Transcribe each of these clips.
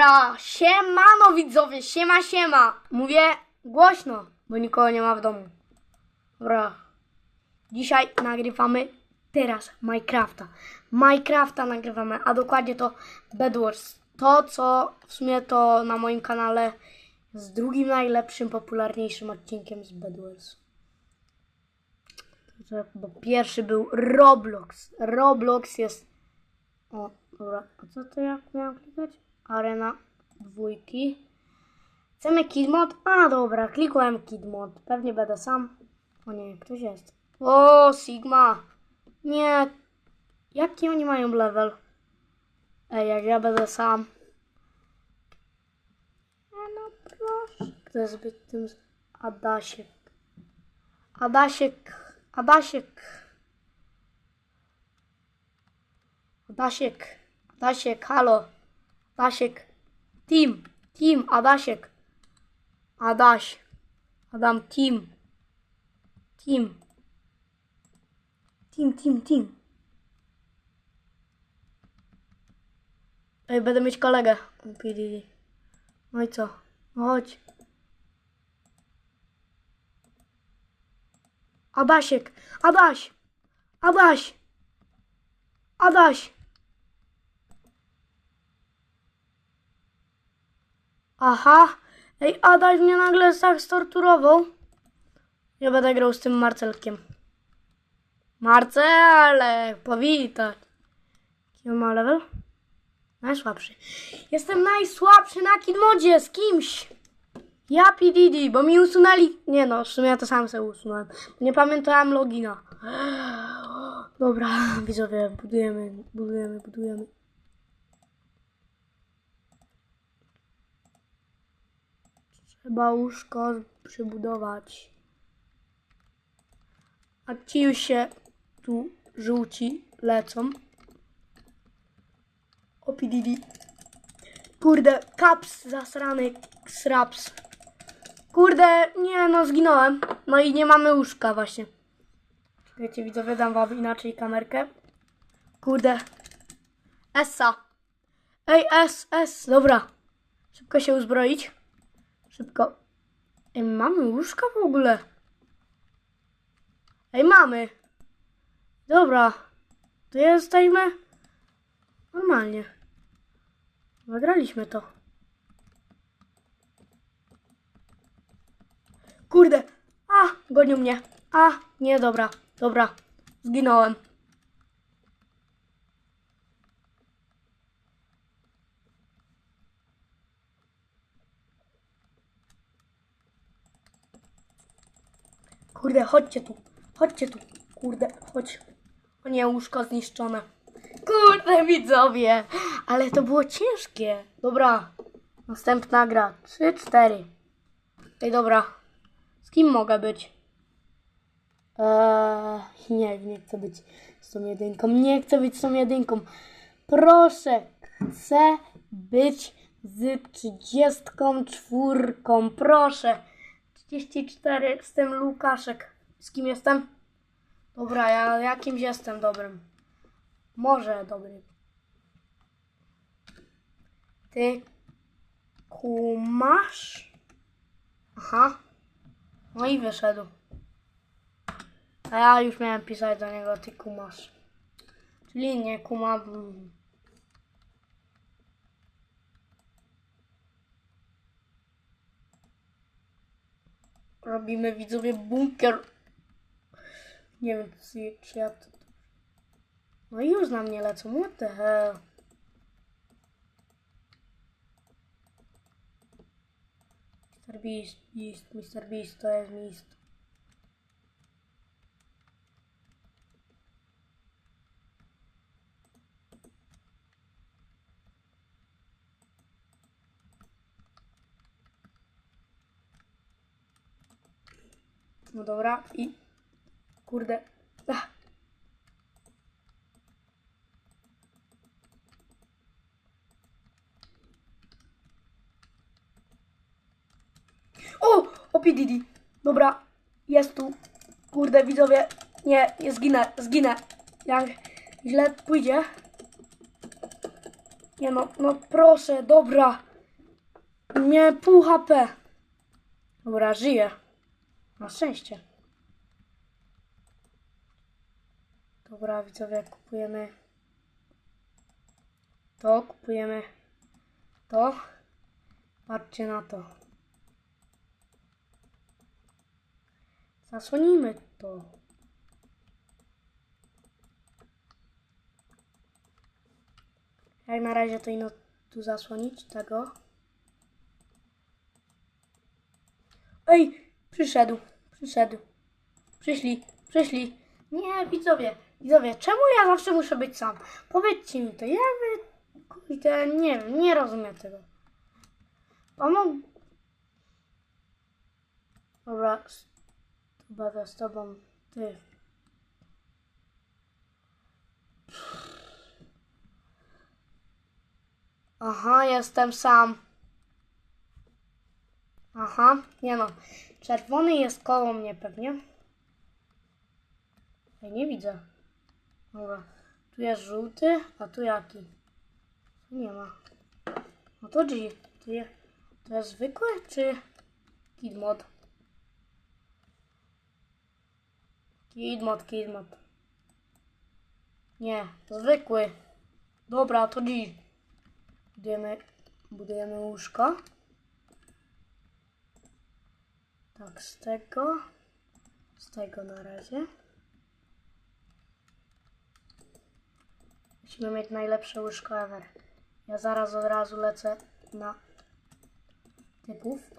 Dobra, siemano widzowie, siema, siema. Mówię głośno, bo nikogo nie ma w domu. Dobra. Dzisiaj nagrywamy teraz Minecrafta. Minecrafta nagrywamy, a dokładnie to Bedwars. To, co w sumie to na moim kanale jest drugim najlepszym, popularniejszym odcinkiem z Bedwars. Bo pierwszy był Roblox. Roblox jest o, dobra. A co to jak miałem klikać? Arena dwójki. Chcemy kid mod? A, dobra, klikłem kid mod. Pewnie będę sam. O nie, ktoś jest. O, Sigma. Nie. Jaki oni mają level? Ej, jak ja będę sam. No proszę. Kto jest być tym... Adasiek. Adasiek. Adasiek. Adasiek, Adasiek, halo. Adasiek, team, team, Adasiek. Adaś, Adam, team. Team. Team, team, team. Ej, będę mieć kolegę. No i co? No chodź. Adasiek, Adaś, Adaś. Adaś! Aha! Ej, Adaś mnie nagle tak storturował. Ja będę grał z tym Marcelkiem. Marcelek, powitać. On ma level? Najsłabszy. Jestem najsłabszy na Kidmodzie z kimś. Ja PDD, bo mi usunęli... Nie no, w sumie ja to sam sobie usunąłem. Nie pamiętałem logina. Dobra, widzowie, budujemy, budujemy, budujemy. Trzeba łóżko przybudować. A ci już się tu żółci lecą. O PDD. Kurde, kaps zasrany sraps. Kurde, nie no, zginąłem. No i nie mamy łóżka właśnie. Wiecie, widzowie, dam wam inaczej kamerkę. Kurde. Essa. Ej, S, S, dobra. Szybko się uzbroić. Szybko. Ej, mamy łóżka w ogóle. Ej, mamy. Dobra. To jesteśmy normalnie. Nagraliśmy to. Kurde. A, gonił mnie. A, nie, dobra. Dobra. Zginąłem. Kurde, chodźcie tu. Chodźcie tu. Kurde, chodź. O nie, łóżko zniszczone. Kurde, widzowie. Ale to było ciężkie. Dobra. Następna gra. Trzy, cztery. Ej, dobra. Z kim mogę być? Eee, nie, nie chcę być z tą jedynką. Nie chcę być z tą jedynką. Proszę, chcę być z trzydziestką czwórką. Proszę. 34 z tym Lukaszek. Z kim jestem? Dobra, ja jakimś jestem dobrym. Może dobrym. Ty kumasz? Aha. No i wyszedł. A ja już miałem pisać do niego, ty kumasz. Czyli nie kumam. Robimy widzowie bunkier. Nie wiem, czy, czy ja to... No i już na mnie lecą, what the hell. Mr. Beast, Beast, Mr. Beast, to jest Mist. Dobra i... Kurde. Ach. O! OPDD. Dobra. Jest tu. Kurde, widzowie. Nie, nie zginę, zginę. Jak źle pójdzie. Nie no, no proszę, dobra. Nie, pół HP. Dobra, żyję. Na szczęście. Dobra, widzowie, kupujemy to, kupujemy to. Patrzcie na to. Zasłonimy to. Jak na razie to ino tu zasłonić tego. Ej, przyszedł, przyszedł. Przyszli, przyszli. Nie, widzowie, widzowie, czemu ja zawsze muszę być sam? Powiedzcie mi to, ja wy, kurde, nie wiem, nie rozumiem tego. Pomog... Dobra, chyba z tobą, ty. Aha, jestem sam. Aha, nie no. Czerwony jest koło mnie pewnie. Ja nie widzę. Dobra. Tu jest żółty, a tu jaki? Tu nie ma. No to G. To, je, to jest zwykły czy Kid Mod? Kid Mod, Kid Mod. Nie, zwykły. Dobra, to G. Budujemy, budujemy łóżko. Tak, z tego. Z tego na razie. Musimy mieć najlepsze łóżko ever. Ja zaraz od razu lecę na typów.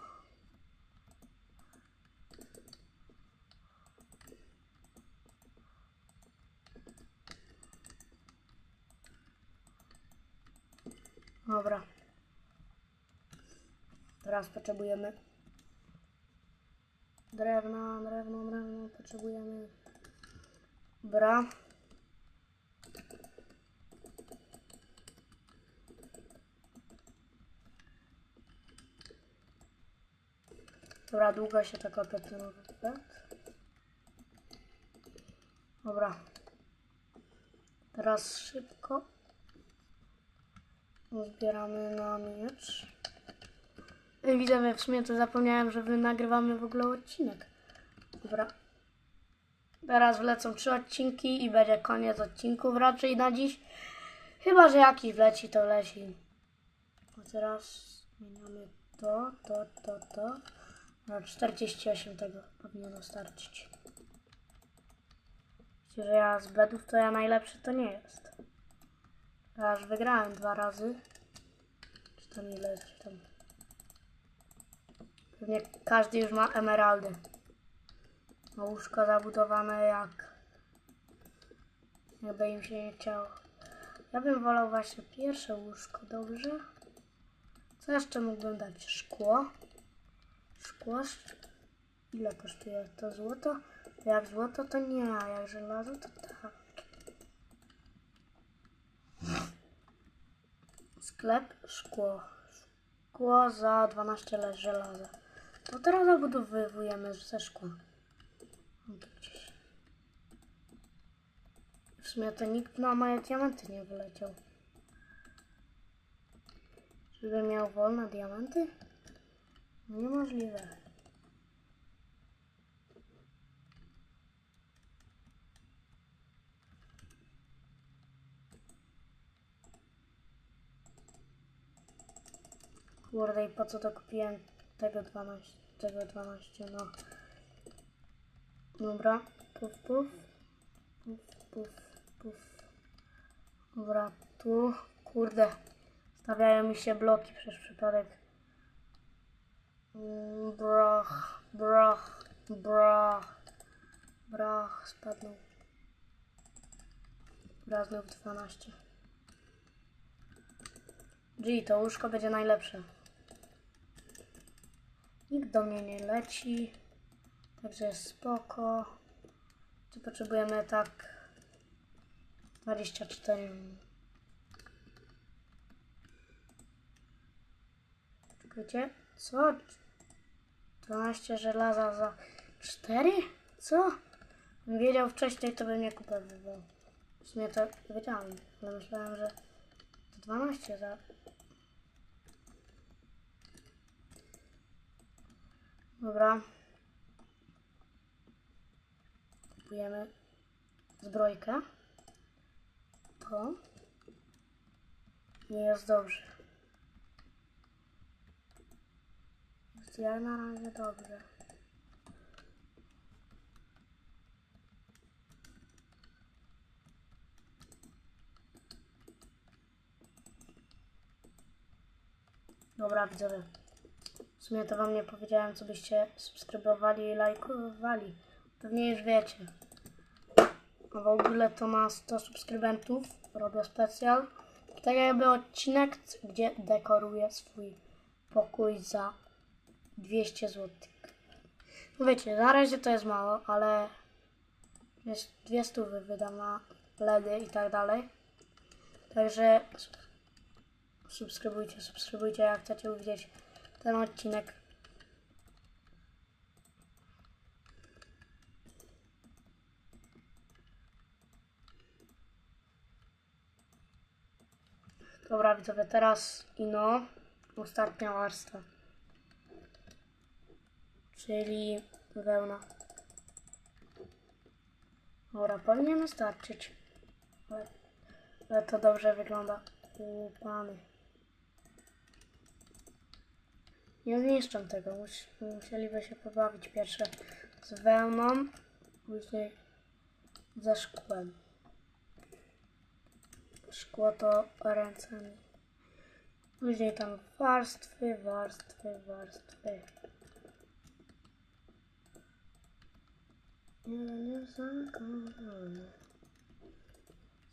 Dobra. Teraz potrzebujemy drewna, drewno, drewno. Potrzebujemy bra. Dobra, długo się tak kopie ten? Dobra. Teraz szybko zbieramy na miecz. Widzowie, w sumie to zapomniałem, że my nagrywamy w ogóle odcinek. Dobra. Teraz wlecą trzy odcinki i będzie koniec odcinków raczej na dziś. Chyba, że jakiś wleci, to leci. A teraz zmieniamy to, to, to, to. No 48 tego powinno starczyć. Myślę, że ja z bedów to ja najlepszy to nie jest. Ja już wygrałem dwa razy. Czy tam ile, czy tam... Pewnie każdy już ma emeraldy. Ma łóżko zabudowane jak... Jakby im się nie chciało. Ja bym wolał właśnie pierwsze łóżko, dobrze? Co jeszcze mógłbym dać? Szkło. Szkło. sz- Ile kosztuje to złoto? Jak złoto to nie, a jak żelazo to tak. Sklep szkło. Szkło za 12 lat żelaza. To teraz zabudowujemy ze szkła. No. W sumie to nikt na moje diamenty nie wyleciał. Żeby miał wolne diamenty? Niemożliwe. Kurde, i po co to kupiłem tego 12, tego 12, no. Dobra, puf, puf, puf, puf, puf. Dobra, tu, kurde, stawiają mi się bloki przez przypadek. Mm, Brach, brach, brach, brach, spadnął. Raz znów 12. G, to łóżko będzie najlepsze. Nikt do mnie nie leci. Także jest spoko. Tu potrzebujemy tak 24. Czekajcie. Co? 12 żelaza za 4? Co? Bym wiedział wcześniej, to bym nie kupował. W sumie to wiedziałem, ale myślałem, że to 12 za Dobra. Kupujemy zbrojkę. To. Nie jest dobrze. Jest jak na razie dobrze. Dobra, widzowie. W sumie to wam nie powiedziałem, co byście subskrybowali i lajkowali. Pewnie już wiecie. A w ogóle to ma 100 subskrybentów. Robię specjal. Tak jakby odcinek, gdzie dekoruję swój pokój za 200 zł. No wiecie, na razie to jest mało, ale jest 200 wydam na LEDy i tak dalej. Także sub- subskrybujcie, subskrybujcie, jak chcecie widzieć ten odcinek. Dobra, widzowie, teraz ino, ostatnia warstwa. Czyli wełna. Dobra, powinien starczyć. Ale, ale to dobrze wygląda. U Nie zniszczą tego. Mus, musieliby się pobawić pierwsze z wełną, później ze szkłem. Szkło to ręcami. Później tam warstwy, warstwy, warstwy. Zakochana.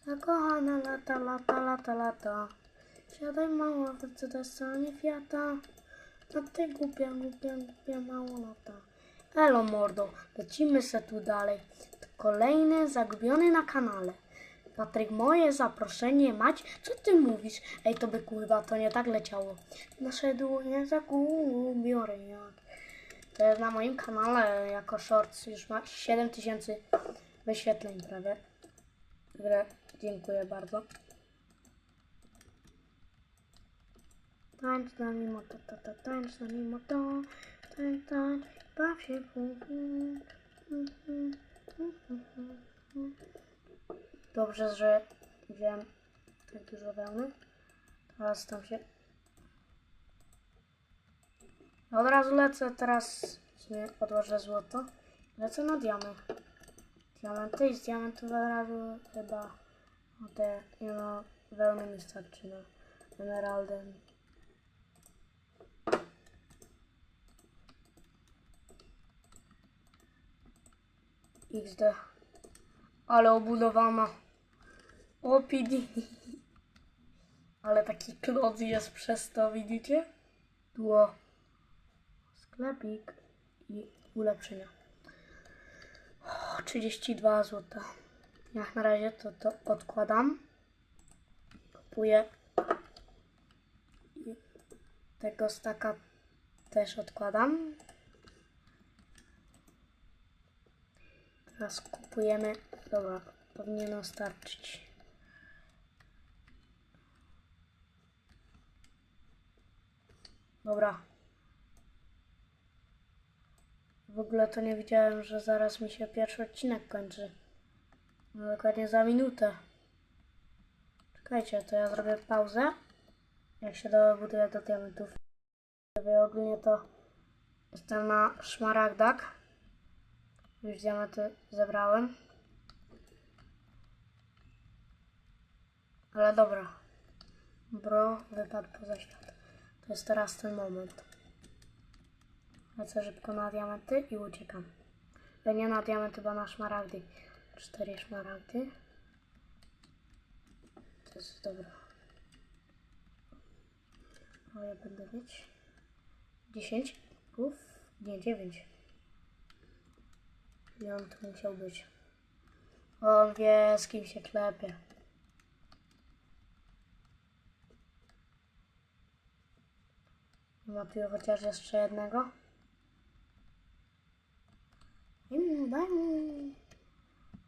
Zakochana lata, lata, lata, lata. Siadaj mała w Mercedesa, Fiata. A ty głupia, głupia, głupia mało lata. Elo mordo, lecimy se tu dalej. To kolejny zagubiony na kanale. Patryk, moje zaproszenie mać? Co ty mówisz? Ej, to by kurwa, to nie tak leciało. Nasze dłonie zagubione. To jest na moim kanale jako shorts. Już ma 7000 wyświetleń prawie. Także dziękuję bardzo. Tańcz z nami moto, to, to, tańcz z nami moto, tańcz, tańcz, baw się. Dobrze, że wziąłem tak dużo wełny. Teraz tam się... Od razu lecę, teraz w sumie odłożę złoto. Lecę na diamy. Diamenty i z diamentów od razu chyba o te, no, wełny mi starczy na emeraldy. XD. Ale obudowana. OPD. Ale taki klodz jest przez to, widzicie? Było sklepik i ulepszenia. O, 32 zł. Jak na razie to to odkładam. Kupuję. Tego staka też odkładam. Teraz kupujemy. Dobra, powinno starczyć. Dobra. W ogóle to nie widziałem, że zaraz mi się pierwszy odcinek kończy. No dokładnie za minutę. Czekajcie, to ja zrobię pauzę. Jak się dobuduję do diamentów. Sobie ogólnie to jestem na szmaragdach. Już diamenty zebrałem. Ale dobra. Bro wypadł poza świat. To jest teraz ten moment. Lecę szybko na diamenty i uciekam. Ale nie na diamenty, bo na szmaragdy. Cztery szmaragdy. To jest dobra. O, ja będę mieć 10 Uf, nie 9. I on tu musiał być. On wie, z kim się klepie. Ma tu chociaż jeszcze jednego. Daj.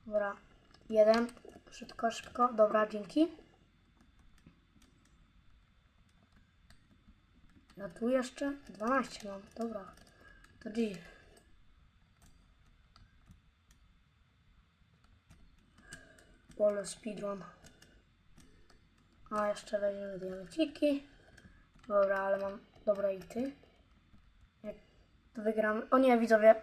Dobra, jeden. Szybko, szybko. Dobra, dzięki. Ja tu jeszcze 12 mam. Dobra. To G. Pole speedrun. A jeszcze weźmiemy diamenciki. Dobra, ale mam dobre ity. Jak wygramy. O nie, widzowie.